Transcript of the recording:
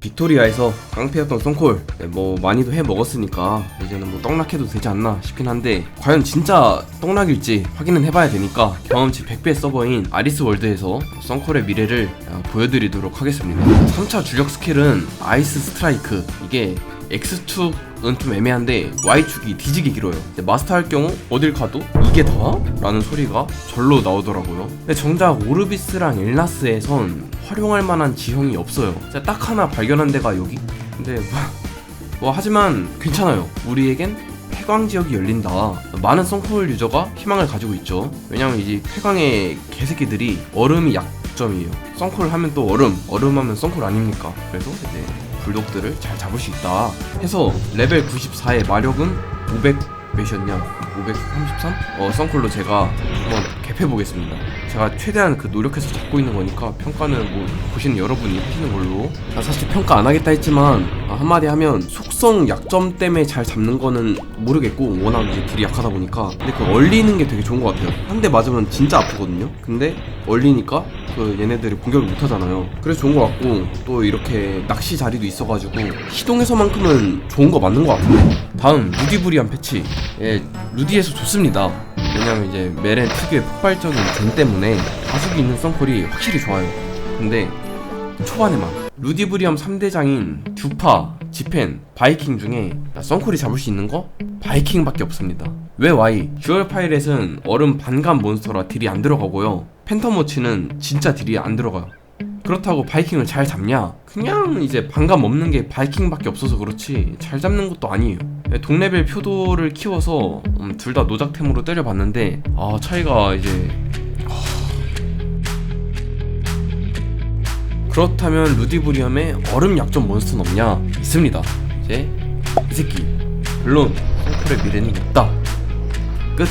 빅토리아에서 깡패였던 썬콜. 네, 뭐 많이도 해 먹었으니까 이제는 뭐 떡락해도 되지 않나 싶긴 한데 과연 진짜 떡락일지 확인은 해봐야 되니까 경험치 100배 서버인 아리스 월드에서 썬콜의 미래를 어, 보여드리도록 하겠습니다. 3차 주력 스킬은 아이스 스트라이크. 이게 X축은 좀 애매한데 Y축이 뒤지게 길어요. 근데 마스터 할 경우 어딜 가도 이게 다? 라는 소리가 절로 나오더라고요. 근데 정작 오르비스랑 엘나스에선 활용할 만한 지형이 없어요. 진짜 딱 하나 발견한 데가 여기? 근데 뭐, 뭐 하지만 괜찮아요. 우리에겐 폐광 지역이 열린다. 많은 썬콜 유저가 희망을 가지고 있죠. 왜냐면 이제 폐광의 개새끼들이 얼음이 약점이에요. 썬콜 하면 또 얼음. 얼음 하면 썬콜 아닙니까? 그래서 이제 불독들을 잘 잡을 수 있다. 해서 레벨 94의 마력은 500 몇이었냐? 533? 어 썬콜로 제가 한번 갭해 보겠습니다. 제가 최대한 그 노력해서 잡고 있는 거니까 평가는 뭐 보시는 여러분이 하시는 걸로. 나 사실 평가 안 하겠다 했지만 아, 한마디 하면 속 성 약점 때문에 잘 잡는 거는 모르겠고 워낙 이제 딜이 약하다 보니까. 근데 그 얼리는 게 되게 좋은 것 같아요. 한 대 맞으면 진짜 아프거든요? 근데 얼리니까 그 얘네들이 공격을 못 하잖아요. 그래서 좋은 것 같고 또 이렇게 낚시 자리도 있어가지고 시동에서만큼은 좋은 거 맞는 것 같은데. 다음 루디브리안 패치. 예 루디에서 좋습니다. 왜냐면 이제 메렌 특유의 폭발적인 젠 때문에 가속이 있는 썬콜이 확실히 좋아요. 근데 초반에만 루디브리엄 3대장인 듀파, 지펜, 바이킹 중에 나 썬콜이 잡을 수 있는 거? 바이킹밖에 없습니다. 왜 Y? 듀얼 파이렛은 얼음 반감 몬스터라 딜이 안 들어가고요. 팬텀워치는 진짜 딜이 안 들어가요. 그렇다고 바이킹을 잘 잡냐? 그냥 이제 반감 없는 게 바이킹밖에 없어서 그렇지 잘 잡는 것도 아니에요. 동레벨 표도를 키워서 음, 둘다 노작템으로 때려봤는데 아 차이가 이제 그렇다면 루디브리엄의 얼음 약점 몬스터는 없냐? 있습니다. 이제 이 새끼 물론 썬콜의 미래는 없다. 끝.